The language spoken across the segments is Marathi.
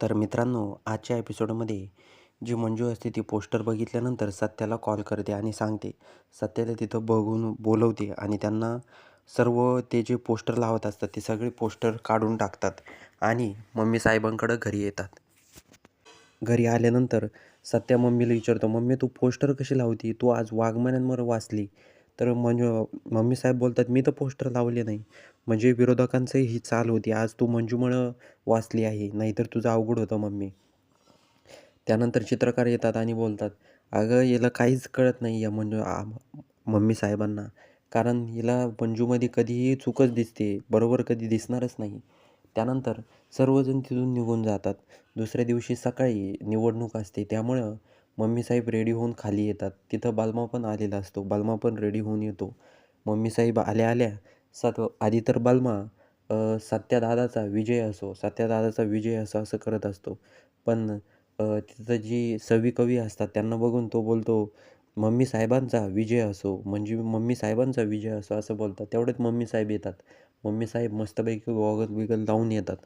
तर मित्रांनो आजच्या एपिसोडमध्ये जी मंजू असते ती पोस्टर बघितल्यानंतर सत्याला कॉल करते आणि सांगते. सत्याला तिथं बघून बोलवते आणि त्यांना सर्व ते जे पोस्टर लावत असतात ते सगळे पोस्टर काढून टाकतात आणि मम्मी साहेबांकडं घरी येतात. घरी आल्यानंतर सत्या मम्मीला विचारतो मम्मी तू पोस्टर कशी लावती? तू आज वाघमाऱ्यांवर वाचली. तर मंजू मम्मी साहेब बोलतात मी तर पोस्टर लावले नाही. म्हणजे विरोधकांचं ही चाल होती. आज तू मंजूमुळं वाचली आहे. नाहीतर तुझं अवघड होतं मम्मी. त्यानंतर चित्रकार येतात आणि बोलतात अगं याला काहीच कळत नाही या मंजू मम्मी साहेबांना. कारण हिला मंजूमध्ये कधीही चूकच दिसते. बरोबर कधी दिसणारच नाही. त्यानंतर सर्वजण तिथून निघून जातात. दुसऱ्या दिवशी सकाळी निवडणूक असते. त्यामुळं मम्मी साहेब रेडी होऊन खाली येतात. तिथं बालमा पण आलेला असतो. बालमा पण रेडी होऊन येतो. मम्मी साहेब आल्या आल्या सात आधी तर बालमा सत्यादादाचा विजय असो सत्यादादाचा विजय असो असं करत असतो. पण तिथं जी सवी कवी असतात त्यांना बघून तो बोलतो मम्मी साहेबांचा विजय असो म्हणजे मम्मी साहेबांचा विजय असो असं बोलतात. तेवढेच मम्मी साहेब येतात. मम्मी साहेब मस्तपैकी गॉगल बिगल लावून येतात.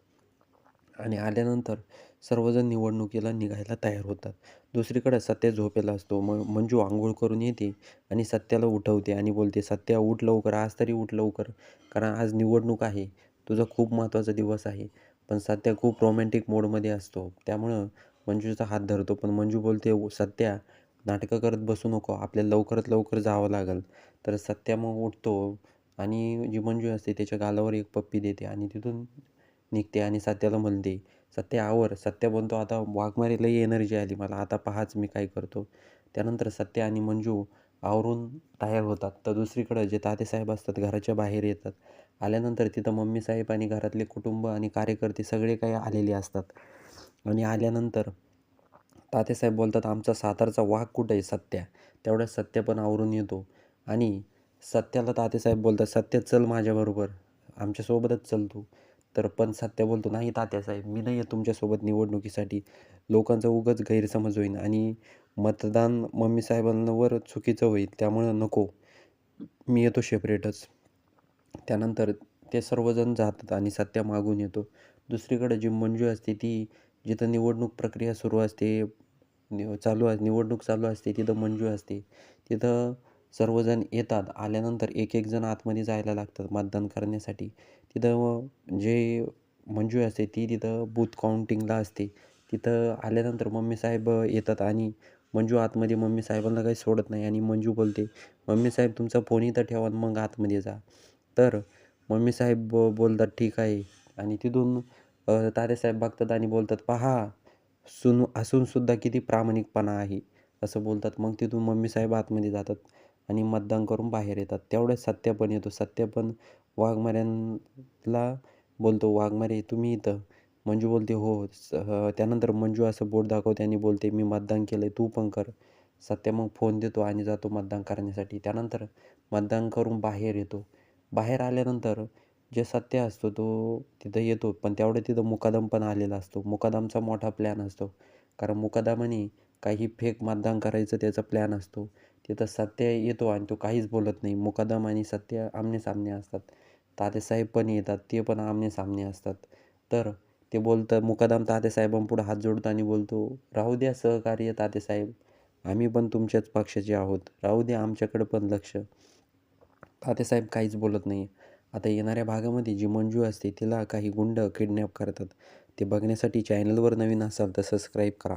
आणि आल्यानंतर सर्वजण निवडणुकीला निघायला तयार होतात. दुसरीकडे सत्या झोपेला असतो. म मंजू आंघोळ करून येते आणि सत्याला उठवते आणि बोलते सत्या उठ लवकर. आज तरी उठ लवकर. कारण आज निवडणूक आहे. तुझा खूप महत्त्वाचा दिवस आहे. पण सत्या खूप रोमॅन्टिक मोडमध्ये असतो. त्यामुळं मंजूचा हात धरतो. पण मंजू बोलते सत्या नाटकं करत बसू नको. आपल्याला लवकरात लवकर जावं लागेल. तर सत्या मग उठतो आणि जी मंजू असते त्याच्या गालावर एक पप्पी देते आणि तिथून निघते आणि सत्याला म्हणते सत्या आवर. सत्या बोलतो आता वाघमारी लई एनर्जी आली. मला आता पहाच मी काय करतो. त्यानंतर सत्या आणि मंजू आवरून तयार होतात. तर दुसरीकडं जे तातेसाहेब असतात घराच्या बाहेर येतात. आल्यानंतर तिथं मम्मी साहेब आणि घरातले कुटुंब आणि कार्यकर्ते सगळे काही आलेले असतात. आणि आल्यानंतर तातेसाहेब बोलतात आमचा सातारचा वाघ कुठं आहे? सत्या. तेवढ्या सत्य पण आवरून येतो. आणि सत्याला तातेसाहेब बोलतात सत्य चल माझ्याबरोबर आमच्यासोबतच चल तू. तर पण सत्य बोलतो नाही तात्यासाहेब मी नाही आहे तुमच्यासोबत निवडणुकीसाठी. लोकांचा उगाच गैरसमज होईल आणि मतदान मम्मी साहेबांवर चुकीचं होईल त्यामुळं नको. मी येतो सेपरेटच. त्यानंतर ते सर्वजण जातात आणि सत्या मागून येतो. दुसरीकडे जी मंजू असते ती जिथं निवडणूक प्रक्रिया सुरू असते चालू निवडणूक चालू असते तिथं मंजू असते. तिथं सर्वजण येतात. आल्यानंतर एक एक जण आतमध्ये जायला लागतात मतदान करण्यासाठी. तिथं जे मंजू असते ती तिथं बूथ काउंटिंगला असते. तिथं आल्यानंतर मम्मी साहेब येतात आणि मंजू आतमध्ये मम्मी साहेबांना काही सोडत नाही आणि मंजू बोलते मम्मी साहेब तुमचा फोन इथं ठेवा मग आतमध्ये जा. तर मम्मी साहेब बोलतात ठीक आहे. आणि तिथून तारेसाहेब बघतात आणि बोलतात पहा सुन असूनसुद्धा किती प्रामाणिकपणा आहे. असं बोलतात. मग तिथून मम्मी साहेब आतमध्ये जातात. आणि मतदान करून बाहेर येतात. तेवढ्याच सत्य पण येतो. सत्य पण वाघमाऱ्यांना बोलतो. वाघमारे तुम्ही इथं. मंजू बोलते हो, हो. त्यानंतर मंजू असं बोट दाखवते आणि बोलते मी मतदान केलं आहे तू पण कर. सत्य मग फोन देतो आणि जातो मतदान करण्यासाठी. त्यानंतर मतदान करून बाहेर येतो. बाहेर आल्यानंतर जे सत्य असतो तो तिथं येतो. पण तेवढं तिथं मुकादम पण आलेला असतो. मुकादमचा मोठा प्लॅन असतो. कारण मुकादमाने काही फेक मतदान करायचं त्याचा प्लॅन असतो. तिथं सत्य येतो आणि तो काहीच बोलत नाही. मुकादम आणि सत्य आमने सामने असतात. तातेसाहेब पण येतात ते पण आमने सामने असतात. तर ते बोलतं मुकादम तातेसाहेबांपुढं हात जोडतो आणि बोलतो राहू द्या सहकार्य तातेसाहेब आम्ही पण तुमच्याच पक्षाचे आहोत. राहू द्या आमच्याकडं पण लक्ष. तातेसाहेब काहीच बोलत नाही. आता येणाऱ्या भागामध्ये जी मंजू असते तिला काही गुंड किडनॅप करतात. ते बघण्यासाठी चॅनलवर नवीन असाल तर सबस्क्राईब करा.